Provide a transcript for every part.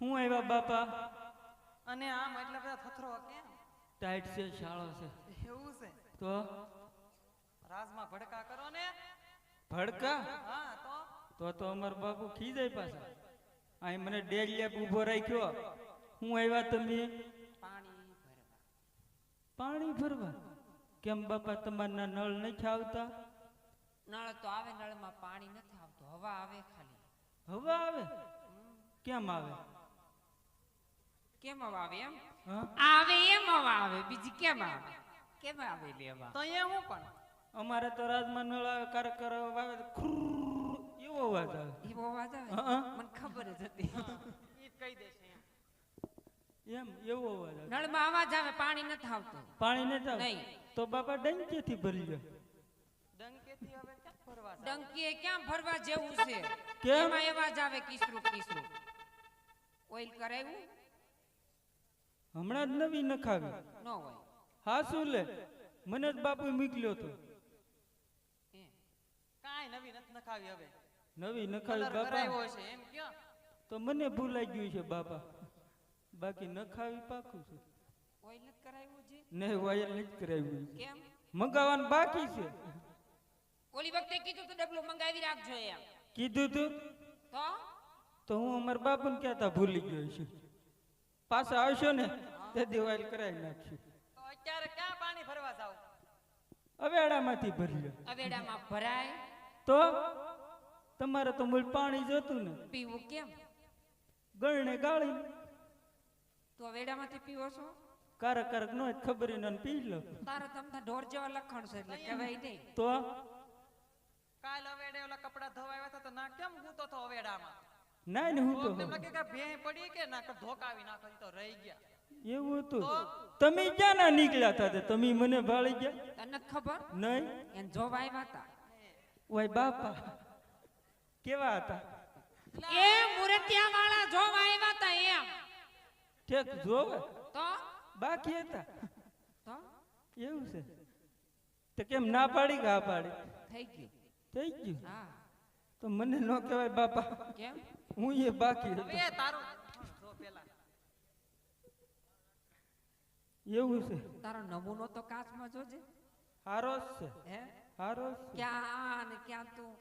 હું આવ્યા બાપા? અને આમ એટલા બધા થથરો કેમ? ટાઈટ છે શાળો છે. એવું છે? તો? રાજમાં ભડકા કરો ને. ભડકા? હા તો? તો તો અમર બાપુ ખીજાય પાછા. અહીં મને ડેડ લેપ ઊભો રાખ્યો. હું આવ્યા તમે? પાણી ભરવા. પાણી ભરવા? કેમ બાપા તમારના નળ નથી આવતા નળ તો આવે નળમાં પાણી નથી આવતું. હવા આવે ખાલી. હવા આવે? કેમ આવે? કેમ આવે એમ? આવે એમ આવે બીજી કેમ આવે? કેમ આવે લેવા તો એ હું પણ? અમારે તો રાજમાં નળ કર કર આવે એવો અવાજ આવે. એવો અવાજ આવે? મને ખબર જ હતી. એ કહી દેશે એમ. એવો અવાજ આવે. નળમાં અવાજ આવે પાણી નથી આવતું. પાણી નથી આવતું? નહીં. તો બાપા ડંકેથી ભરી લે. ડંકેથી હવે ક્યાં ફરવા ડંકી ક્યાં ભરવા જેવું છે? કેમ? અવાજ આવે કિસરું કિસરું. ઓઇલ કરાવ્યું? હમણાં જ નવી નખાવી. ન હોય. હા શું લે? મને જ બાપુ મોકલ્યો તો. કાંઈ નવી નથી નખાવી હવે. નવી નખાવી બાપા? છે એમ ક્યાં? તો મને ભૂલાઈ ગયું છે બાપા. બાકી નખાવી પાકું છે. ઓઇલ કરાવ્યું જી નહીં કરાવ્યું કેમ? મંગાવવાનું બાકી છે. ઓલી વખતે કીધું તો ડબલું મંગાવી રાખજો એમ. કીધું તું? તો? તો હું અમારા બાપુને કહેતા ભૂલી ગયો છું. પાછા આવશો ને તે દિવાલ કરાવી નાખશું અત્યારે ક્યાં પાણી ભરવા જાવ? અવેડામાંથી ભરી લો અવેડામાં ભરાય? તો તમારે તો મૂળ પાણી જોતું ને. પીવું કેમ? ગળને ગાળી. તો અવેડામાંથી પીવો છો? કારક કારક નો ખબર ન પી લો. તારે તમને ઢોર જેવા લખણ છે એટલે કહેવાય નહીં. તો કાલ અવેડે ઓલા કપડા ધોવાયા હતા તો ના કેમ ગૂતો તો અવેડામાં? ના ને હું તો એમ લાગે કે ભેં પડી કે ના ધોકાવી નાખો તો રહી ગયા. એવું હતું. તમે ક્યાં ના નીકળ્યા હતા? તમે મને ભાળી ગયા? તને ખબર? નહીં. એને જોવા આવ્યા હતા ઓય બાપા કેવા હતા? એ મુરતિયા વાળા જોવા આવ્યા હતા એમ. ઠેક જોવે? તો? બાકી હતા. તો? એવું છે. તો કેમ ના પાડી કે આ પાડી? થઈ ગયું. થઈ ગયું? હા. તો મને ન કહેવાય બાપા. કેમ? હું એ બાકી હવે તારું જો પેલા. એવું છે. તારો નમૂનો તો કાચમાં જોજે. હારો જ છે. હે? હારો જ ક્યાં ને ક્યાં તું?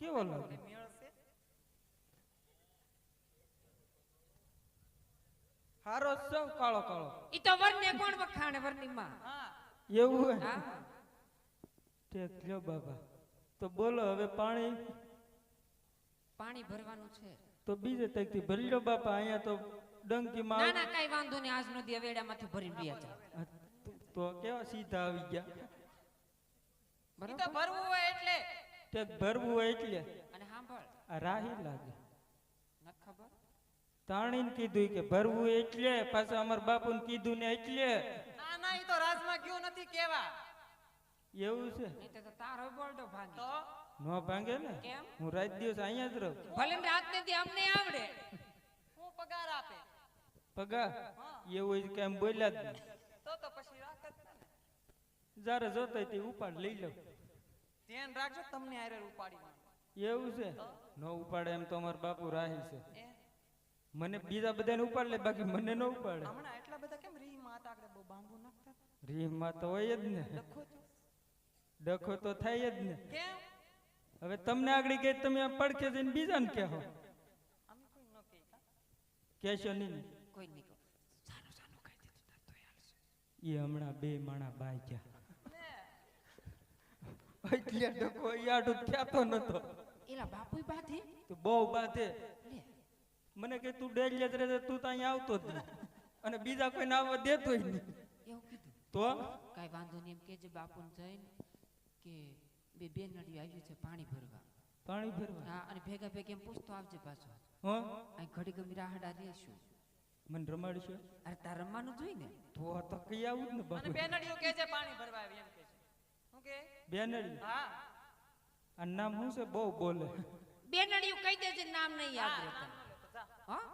કેવો લાગે? મેળ છે? હારો જ છે કાળો કાળો. ઈ તો વરને કોણ વખાણે વરની માં હા. એવું હે હા. ઠેક લ્યો બાબા. તો બોલો હવે પાણી પાણી ભરવાનું છે. તો બીજે તકથી ભરી લો બાપા અહીંયા તો ડંકીમાં ના ના કઈ વાંધો નહીં આજ નદી અવેડામાંથી વ્યા જાવ આ તો કેવા સીધા આવી ગયા? બરાબર તો ભરવું હોય એટલે. તે ભરવું હોય એટલે? અને સાંભળ આ રાહી લાગે. નથી ખબર? તાણીને કીધું કે ભરવું એટલે પાછું અમાર બાપુ બાપુને કીધું ને એટલે. ના ના ઈ તો રાજમાં ગયું નથી કેવા. એવું છે? નહીં તો તારો બોલડો ભાંગી. તો? ન ભાંગે ને? કેમ? હું રાત દિવસ અહીંયા જ રહું. ભલે રાત ને અમને આવડે. હું પગાર આપે. પગાર? એવું કેમ બોલ્યા જ તો તો પછી રાખત ને. જ્યારે જોતા તે ઉપાડ લઈ લઉં ધ્યાન રાખજો તમને આરે ઉપાડી એવું છે? ન ઉપાડે એમ તો અમાર બાપુ રાહી છે. મને બીજા બધાને ઉપાડ લે બાકી મને ન ઉપાડે. હમણાં એટલા બધા કેમ રી માતા આગળ બહુ બાંબુ નાખતા? રીહમાં તો હોય જ ને. ડખો તો થાય જ ને. કેમ? હવે તમને આગળ કે તમે પડખે જઈને બીજાને કહેવો કોઈ ન? કહેશો નહીં કોઈ નહીં. સાનું સાનું કહી દીધું હાલશે. એ હમણાં બે માણા બાઈ ગયા. એટલે ડખો યાડું થયાતો નતો. એલા બાપુય બાધે? તો બહુ બાધે. મને કે તું ડેલી જ રહે તું તો અહીંયા આવતો જ અને બીજા કોઈને આવવા દેતો નહીં. એવું કીધું? તો? કાંઈ વાંધો નહીં એમ કેજે બાપુને જઈને કે બે બે નળીઓ આવ્યું છે પાણી ભરવા. પાણી ભરવા? હા અને ભેગા ભેગા એમ પૂછતો આવજે પાછો. હો? આ ઘડી ગમી રાહડા રહેશું મને રમાડશો અરે તાર રમવાનું જોઈ ને? તો તો કઈ આવું જ ને અને બેનડીઓ કે છે પાણી ભરવા આવી. એમ કે છે. હું કે બેનડી હા. અને નામ હું છે? બહુ બોલે. બે નળીઓ કહી દેજે નામ નહીં યાદ હા, રહેતા હા?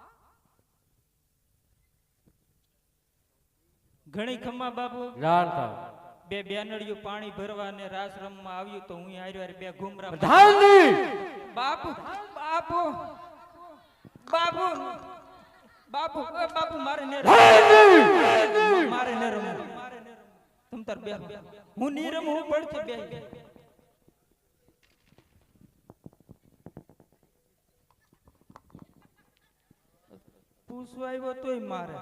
ઘણી ખમ્મા બાપુ. જાણતા બે બેનડીયું પાણી ભરવા ને રાસ રમવા આવ્યું તો હું હારે હારે બે ઘુમરા બાપુ બાપુ બાપુ બાપુ બાબુ મારે ને રમવું. મારે ને રમવું. તમ તાર બે હું ની રમું હું પડખે બે પૂછવા આવ્યો તોય મારે.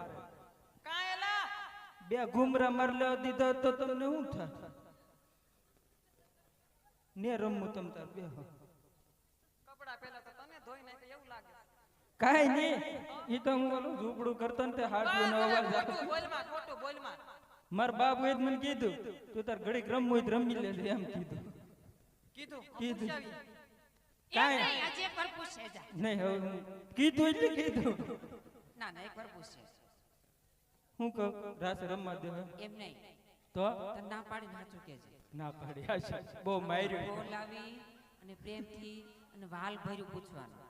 બે ઘુમરા મરલા દીધા તો તમને શું થાય ને રમવું તમ તાર બે કપડા પહેલા તો તમે ધોઈ નાખે એવું લાગે? કાઈ નહીં ઈ તો હું ઓલું ઝૂપડું કરતો ને તે હાડવું નો અવાજ આવે ખોટું બોલમાં ખોટું બોલમાં. માર બાપ એ મને કીધું તું તાર ઘડીક રમવું હોય તો રમી લેજે એમ કીધું. કીધું? કીધું. કાંઈ. નહીં હજી એક પૂછે જા. નહીં હવે હું કીધું એટલે કીધું. ના ના એક વાર પૂછે. હું કહું? રાસ રમવા દે એમ નહીં. તો? ના પાડી નાચું કે છે ના પાડી આશા બહુ માર્યું બોલાવી અને પ્રેમથી અને વાલ ભર્યું પૂછવાનું.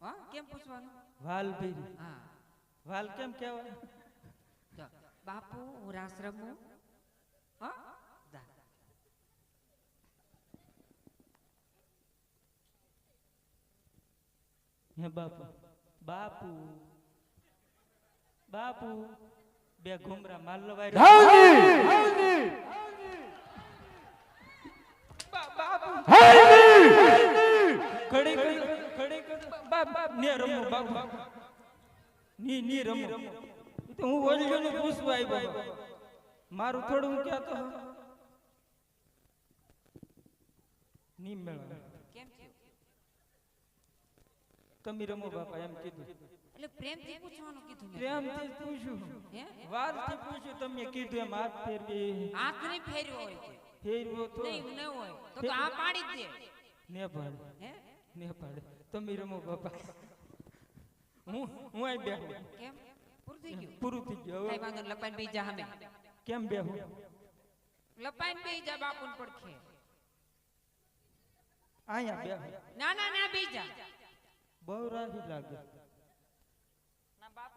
હા કેમ પૂછવાનું? વાલ ભર્યું. હા. વાલ કેમ કહેવાય? તો બાપુ હું રાસ રમું? હા? હે બાપુ. બાપુ. બાપુ બે ઘુમરા માલ તો મારું થોડું હું કહેતો ની મેળવે કેમ? તમે રમો બાપા એમ કીધું. એટલે પ્રેમથી પૂછવાનું કીધું પ્રેમથી પૂછ્યું હે? વાલથી પૂછ્યું તમે કીધું એમ હાથ ફેરવી. હાથ નહીં ફેરવો હોય ફેરવો તો. નહીં ન હોય. તો તો આ પાડી દે. ને પાડે. હે? ને પાડે. તમે રમો બાપા. હું હું આઈ બેહું કેમ? પૂરું થઈ ગયું? પૂરું થઈ ગયું કઈ વાંધો લપાઈને બેહી જા હમે. કેમ બેહું? લપાઈને બેહી જા બાપુન પડખે. અહીંયા બેહું. ના ના ના બેહી જા. બહુ રાહી લાગે.